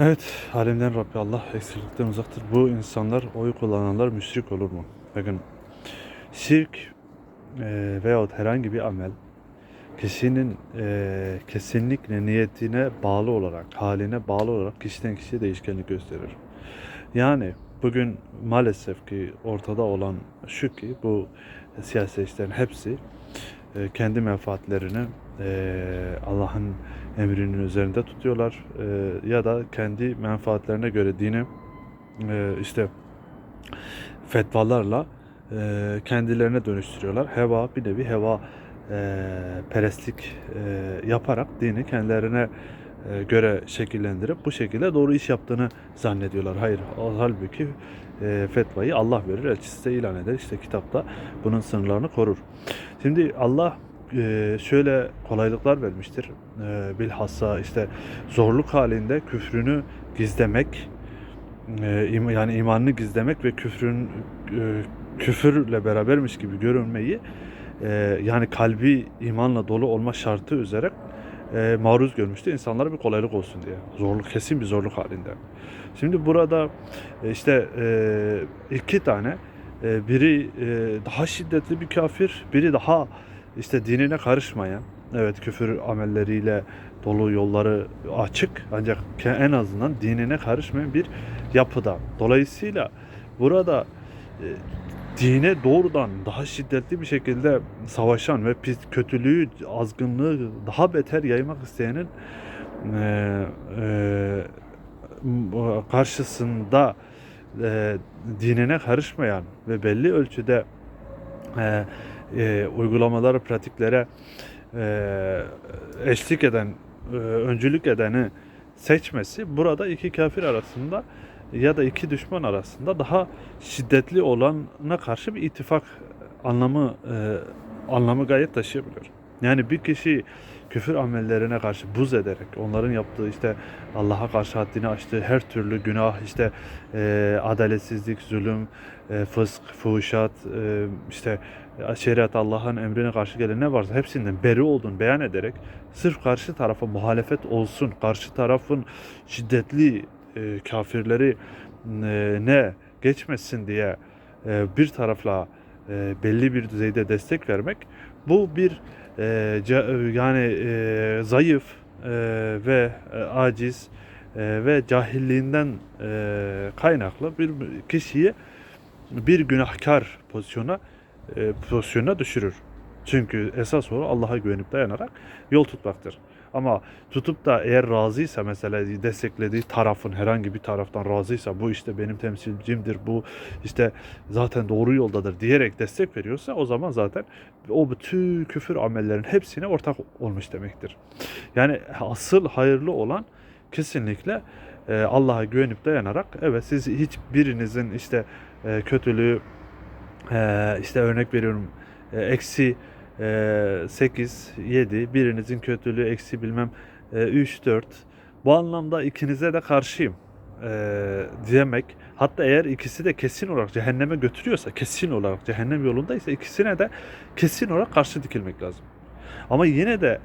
Evet, alemden Rabbi Allah eksiklikten uzaktır. Bu insanlar, oy kullananlar müşrik olur mu? Bakın, şirk e, veyahut herhangi bir amel kişinin e, kesinlikle niyetine bağlı olarak, haline bağlı olarak kişiden kişiye değişkenlik gösterir. Yani bugün maalesef ki ortada olan şu ki bu siyasetçilerin hepsi e, kendi menfaatlerini e, Allah'ın emrinin üzerinde tutuyorlar E, ya da kendi menfaatlerine göre dini e, işte fetvalarla e, kendilerine dönüştürüyorlar. Heva bir nevi heva e, perestlik e, yaparak dini kendilerine e, göre şekillendirip bu şekilde doğru iş yaptığını zannediyorlar. Hayır, halbuki e, fetvayı Allah verir, elçisi de ilan eder. İşte kitapta bunun sınırlarını korur. Şimdi Allah şöyle kolaylıklar vermiştir. E, bilhassa işte zorluk halinde küfrünü gizlemek, e, yani imanını gizlemek ve küfrün e, küfürle berabermiş gibi görünmeyi e, yani kalbi imanla dolu olma şartı üzere e, maruz görmüştü. İnsanlara bir kolaylık olsun diye. Zorluk kesin bir zorluk halinde. Şimdi burada e, işte e, iki tane e, biri e, daha şiddetli bir kafir, biri daha işte dinine karışmayan, evet küfür amelleriyle dolu yolları açık ancak en azından dinine karışmayan bir yapıda. Dolayısıyla burada e, dine doğrudan daha şiddetli bir şekilde savaşan ve pis, kötülüğü, azgınlığı daha beter yaymak isteyenin e, e, karşısında e, dinine karışmayan ve belli ölçüde e, e, uygulamaları, pratiklere e, eşlik eden, e, öncülük edeni seçmesi burada iki kafir arasında ya da iki düşman arasında daha şiddetli olana karşı bir ittifak anlamı e, anlamı gayet taşıyabiliyor. Yani bir kişi küfür amellerine karşı buz ederek onların yaptığı işte Allah'a karşı haddini aştığı her türlü günah işte e, adaletsizlik, zulüm, e, fısk, fuhuşat, e, işte şeriat Allah'ın emrine karşı gelen ne varsa hepsinden beri olduğunu beyan ederek sırf karşı tarafa muhalefet olsun, karşı tarafın şiddetli e, kafirleri e, ne geçmesin diye e, bir tarafla e, belli bir düzeyde destek vermek bu bir e, ca- yani e, zayıf e, ve e, aciz e, ve cahilliğinden e, kaynaklı bir kişiyi bir günahkar pozisyona e, pozisyona düşürür. Çünkü esas olarak Allah'a güvenip dayanarak yol tutmaktır. Ama tutup da eğer razıysa mesela desteklediği tarafın herhangi bir taraftan razıysa bu işte benim temsilcimdir bu işte zaten doğru yoldadır diyerek destek veriyorsa o zaman zaten o bütün küfür amellerin hepsine ortak olmuş demektir. Yani asıl hayırlı olan kesinlikle e, Allah'a güvenip dayanarak evet siz hiçbirinizin işte e, kötülüğü e, işte örnek veriyorum eksi 8, 7 birinizin kötülüğü eksi bilmem e, 3, 4 bu anlamda ikinize de karşıyım e, demek hatta eğer ikisi de kesin olarak cehenneme götürüyorsa kesin olarak cehennem yolundaysa ikisine de kesin olarak karşı dikilmek lazım. Ama yine de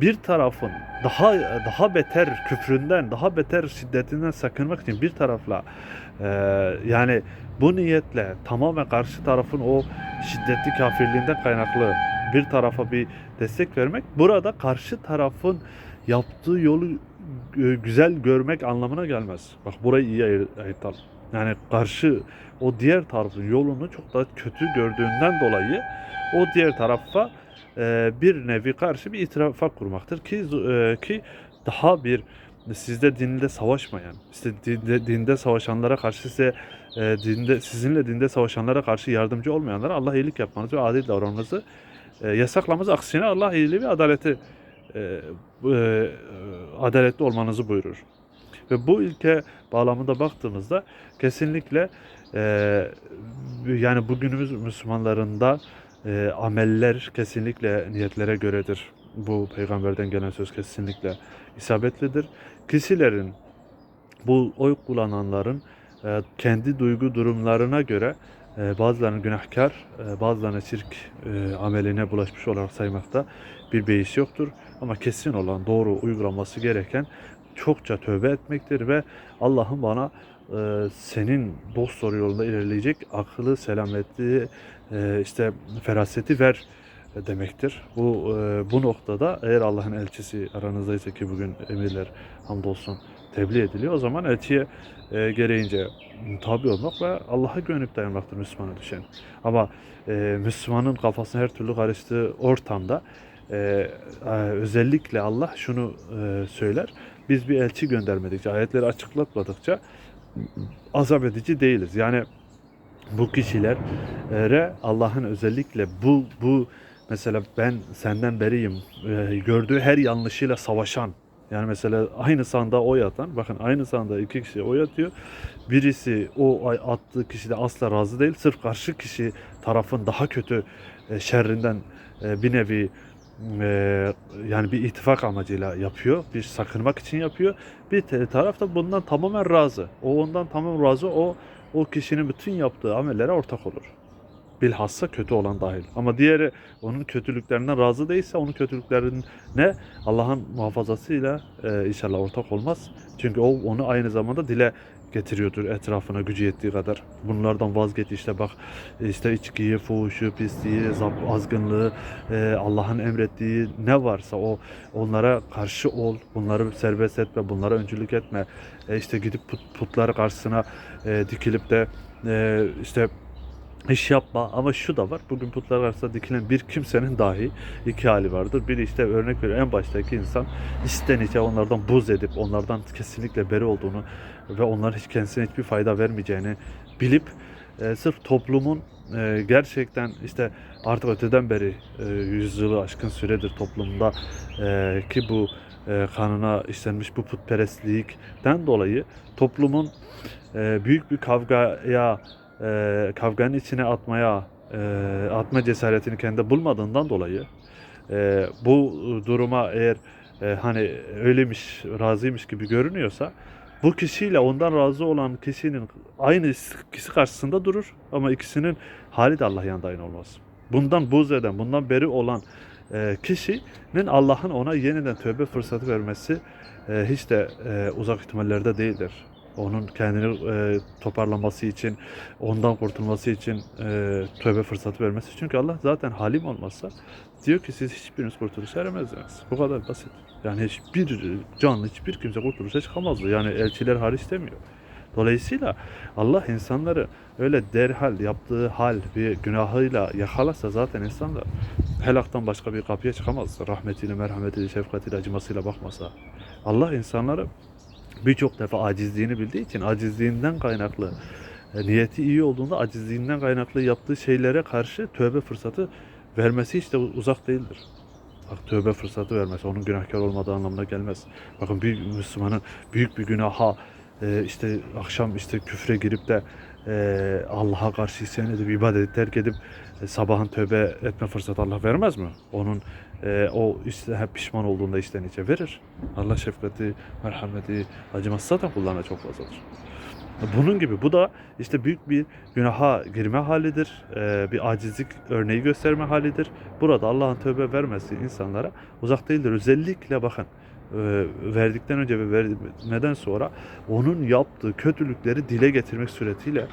bir tarafın daha daha beter küfründen, daha beter şiddetinden sakınmak için bir tarafla e, yani bu niyetle tamamen karşı tarafın o şiddetli kafirliğinden kaynaklı bir tarafa bir destek vermek burada karşı tarafın yaptığı yolu e, güzel görmek anlamına gelmez. Bak burayı iyi ayır, ayırtalım. Yani karşı o diğer tarafın yolunu çok daha kötü gördüğünden dolayı o diğer tarafa e, bir nevi karşı bir ittifak kurmaktır ki e, ki daha bir sizde dinde savaşmayan, işte dinde, dinde savaşanlara karşı size e, dinde sizinle dinde savaşanlara karşı yardımcı olmayanlara Allah iyilik yapmanızı ve adil davranmanızı e, yasaklamaz. Aksine Allah iyiliği ve adaleti e, e, adaletli olmanızı buyurur. Ve bu ilke bağlamında baktığımızda kesinlikle e, yani bugünümüz Müslümanlarında e, ameller kesinlikle niyetlere göredir. Bu peygamberden gelen söz kesinlikle isabetlidir. Kişilerin bu oy kullananların e, kendi duygu durumlarına göre e, bazılarını günahkar, e, bazılarını şirk e, ameline bulaşmış olarak saymakta bir beis yoktur. Ama kesin olan doğru uygulaması gereken çokça tövbe etmektir ve Allah'ın bana e, senin dost doğru yolunda ilerleyecek akıllı, selameti, işte feraseti ver demektir. Bu bu noktada eğer Allah'ın elçisi aranızdaysa ki bugün emirler hamdolsun tebliğ ediliyor o zaman elçiye e, gereğince tabi olmak ve Allah'a güvenip dayanmaktır Müslümana düşen. Ama e, Müslümanın kafasına her türlü karıştığı ortamda e, e, özellikle Allah şunu e, söyler. Biz bir elçi göndermedikçe, ayetleri açıklatmadıkça azap edici değiliz. Yani bu kişilere Allah'ın özellikle bu bu mesela ben senden beriyim e, gördüğü her yanlışıyla savaşan yani mesela aynı sanda oy atan bakın aynı sanda iki kişi oy atıyor. Birisi o attığı kişi de asla razı değil. Sırf karşı kişi tarafın daha kötü e, şerrinden e, bir nevi e, yani bir ittifak amacıyla yapıyor. Bir sakınmak için yapıyor. Bir taraf da bundan tamamen razı. O ondan tamamen razı. O o kişinin bütün yaptığı amellere ortak olur. Bilhassa kötü olan dahil. Ama diğeri onun kötülüklerinden razı değilse onun kötülüklerine Allah'ın muhafazasıyla e, inşallah ortak olmaz. Çünkü o onu aynı zamanda dile getiriyordur etrafına gücü yettiği kadar. Bunlardan vazgeç işte bak işte içkiyi, fuhuşu, pisliği, azgınlığı, e, Allah'ın emrettiği ne varsa o onlara karşı ol. Bunları serbest etme, bunlara öncülük etme. E, işte gidip put, putlar karşısına e, dikilip de e, işte iş yapma ama şu da var. Bugün putlar karşısında dikilen bir kimsenin dahi iki hali vardır. Biri işte örnek veriyor en baştaki insan içten içe onlardan buz edip onlardan kesinlikle beri olduğunu ve onların hiç kendisine hiçbir fayda vermeyeceğini bilip e, sırf toplumun e, gerçekten işte artık öteden beri e, yüzyılı aşkın süredir toplumda e, ki bu e, kanına işlenmiş bu putperestlikten dolayı toplumun e, büyük bir kavgaya e, kavganın içine atmaya e, atma cesaretini kendi bulmadığından dolayı e, bu duruma eğer e, hani öyleymiş razıymış gibi görünüyorsa bu kişiyle ondan razı olan kişinin aynı kişi karşısında durur ama ikisinin hali de Allah yanında aynı olmaz. Bundan buz eden, bundan beri olan e, kişinin Allah'ın ona yeniden tövbe fırsatı vermesi e, hiç de e, uzak ihtimallerde değildir. Onun kendini e, toparlaması için, ondan kurtulması için e, tövbe fırsatı vermesi. Çünkü Allah zaten halim olmazsa diyor ki siz hiçbiriniz kurtuluşa eremezdiniz. Bu kadar basit. Yani hiçbir canlı, hiçbir kimse kurtuluşa çıkamazdı. Yani elçiler hariç demiyor. Dolayısıyla Allah insanları öyle derhal yaptığı hal bir günahıyla yakalarsa zaten insanlar helaktan başka bir kapıya çıkamaz. Rahmetiyle, merhametiyle, şefkatiyle, acımasıyla bakmasa. Allah insanları birçok defa acizliğini bildiği için acizliğinden kaynaklı e, niyeti iyi olduğunda acizliğinden kaynaklı yaptığı şeylere karşı tövbe fırsatı vermesi hiç de uzak değildir. Bak tövbe fırsatı vermesi onun günahkar olmadığı anlamına gelmez. Bakın bir Müslümanın büyük bir günaha e, işte akşam işte küfre girip de e, Allah'a karşı isyan edip ibadeti terk edip sabahın tövbe etme fırsatı Allah vermez mi? Onun e, o işte hep pişman olduğunda içten içe verir. Allah şefkati, merhameti, acıması zaten kullarına çok fazladır. Bunun gibi bu da işte büyük bir günaha girme halidir. e, bir acizlik örneği gösterme halidir. Burada Allah'ın tövbe vermesi insanlara uzak değildir. Özellikle bakın e, verdikten önce ve vermeden sonra onun yaptığı kötülükleri dile getirmek suretiyle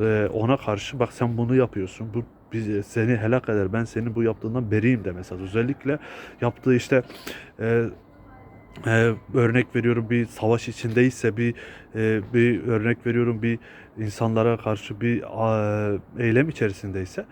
e, ona karşı bak sen bunu yapıyorsun. Bu biz seni helak eder. Ben senin bu yaptığından beriyim demesi. Özellikle yaptığı işte e, e, örnek veriyorum bir savaş içindeyse bir e, bir örnek veriyorum bir insanlara karşı bir a, eylem içerisindeyse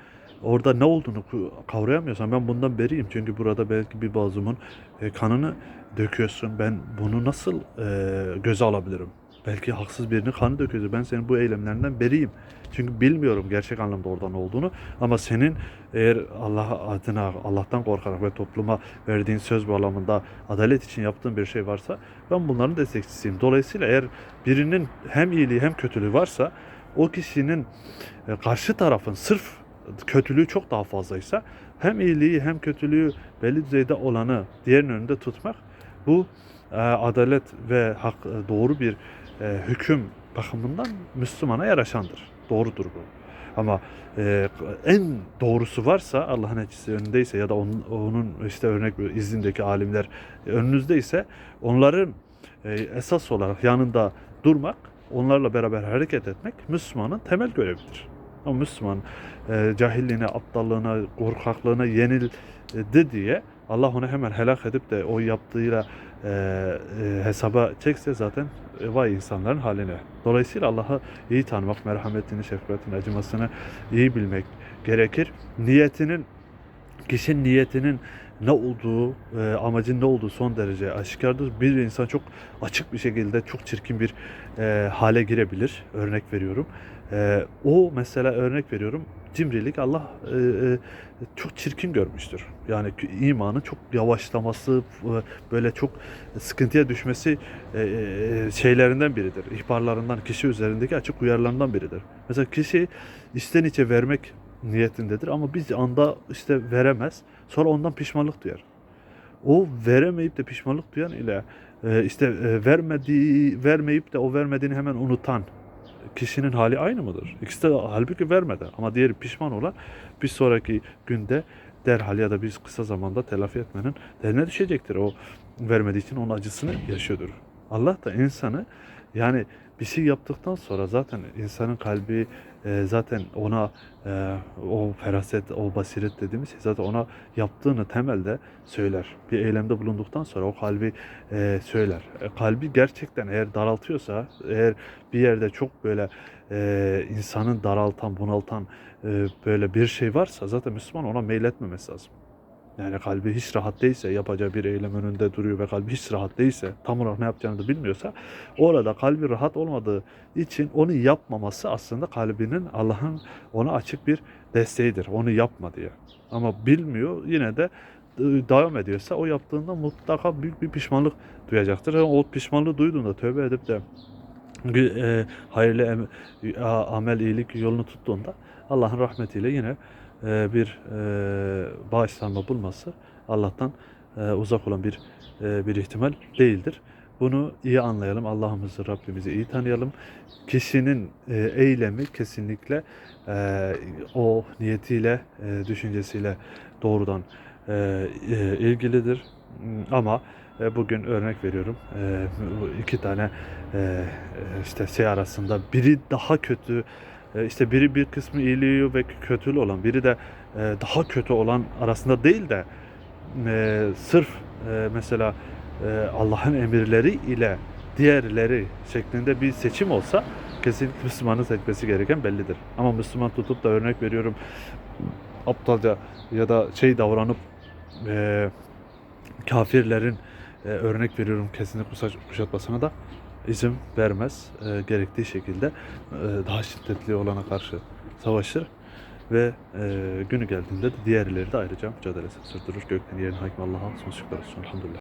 orada ne olduğunu kavrayamıyorsan ben bundan beriyim çünkü burada belki bir bazımın e, kanını döküyorsun ben bunu nasıl e, göze alabilirim belki haksız birinin kanı döküyorsun ben senin bu eylemlerinden beriyim. Çünkü bilmiyorum gerçek anlamda oradan olduğunu. Ama senin eğer Allah adına Allah'tan korkarak ve topluma verdiğin söz bağlamında adalet için yaptığın bir şey varsa ben bunların destekçisiyim. Dolayısıyla eğer birinin hem iyiliği hem kötülüğü varsa o kişinin e, karşı tarafın sırf kötülüğü çok daha fazlaysa hem iyiliği hem kötülüğü belli düzeyde olanı diğerinin önünde tutmak bu e, adalet ve hak e, doğru bir e, hüküm bakımından Müslümana yaraşandır. Doğrudur bu. Ama e, en doğrusu varsa Allah'ın elçisi önündeyse ya da onun, onun işte örnek izindeki alimler önünüzdeyse onların e, esas olarak yanında durmak, onlarla beraber hareket etmek Müslümanın temel görevidir. Ama Müslüman e, cahilliğine, aptallığına, korkaklığına yenildi diye Allah onu hemen helak edip de o yaptığıyla e, e, hesaba çekse zaten e, vay insanların haline. Dolayısıyla Allah'ı iyi tanımak, merhametini, şefkatini, acımasını iyi bilmek gerekir. Niyetinin, kişinin niyetinin ne olduğu, e, amacın ne olduğu son derece aşikardır. Bir insan çok açık bir şekilde çok çirkin bir e, hale girebilir. Örnek veriyorum. E, o mesela örnek veriyorum. Cimrilik Allah e, e, çok çirkin görmüştür. Yani imanın çok yavaşlaması, e, böyle çok sıkıntıya düşmesi e, e, şeylerinden biridir. İhbarlarından, kişi üzerindeki açık uyarılarından biridir. Mesela kişi içten içe vermek niyetindedir ama bir anda işte veremez. Sonra ondan pişmanlık duyar. O veremeyip de pişmanlık duyan ile e, işte e, vermediği vermeyip de o vermediğini hemen unutan kişinin hali aynı mıdır? İkisi de halbuki vermedi ama diğeri pişman olan bir sonraki günde derhal ya da bir kısa zamanda telafi etmenin derine düşecektir. O vermediği için onun acısını yaşıyordur. Allah da insanı yani bir şey yaptıktan sonra zaten insanın kalbi e, zaten ona e, o feraset, o basiret dediğimiz şey zaten ona yaptığını temelde söyler. Bir eylemde bulunduktan sonra o kalbi e, söyler. E, kalbi gerçekten eğer daraltıyorsa, eğer bir yerde çok böyle insanın daraltan, bunaltan böyle bir şey varsa zaten Müslüman ona meyletmemesi lazım. Yani kalbi hiç rahat değilse, yapacağı bir eylem önünde duruyor ve kalbi hiç rahat değilse, tam olarak ne yapacağını da bilmiyorsa, orada kalbi rahat olmadığı için onu yapmaması aslında kalbinin Allah'ın ona açık bir desteğidir. Onu yapma diye. Ama bilmiyor yine de devam ediyorsa o yaptığında mutlaka büyük bir pişmanlık duyacaktır. Yani o pişmanlığı duyduğunda tövbe edip de e, hayırlı amel iyilik yolunu tuttuğunda Allah'ın rahmetiyle yine bir e, bağışlanma bulması Allah'tan e, uzak olan bir e, bir ihtimal değildir. Bunu iyi anlayalım. Allah'ımızı, Rabbimizi iyi tanıyalım. Kişinin eylemi kesinlikle o niyetiyle, düşüncesiyle doğrudan ilgilidir. Hmm, Ama bugün örnek veriyorum. İki tane işte şey arasında biri daha kötü işte biri bir kısmı iyiliği ve kötülüğü olan biri de e, daha kötü olan arasında değil de e, sırf e, mesela e, Allah'ın emirleri ile diğerleri şeklinde bir seçim olsa kesinlikle Müslümanın seçmesi gereken bellidir. Ama Müslüman tutup da örnek veriyorum aptalca ya da şey davranıp e, kafirlerin e, örnek veriyorum kesinlikle kuşat- kuşatmasına da izin vermez. E, gerektiği şekilde e, daha şiddetli olana karşı savaşır ve e, günü geldiğinde de diğerleri de ayrıca mücadelesini sürdürür. Gökten yerin hakim Allah'a sonsuz şükür olsun. Elhamdülillah.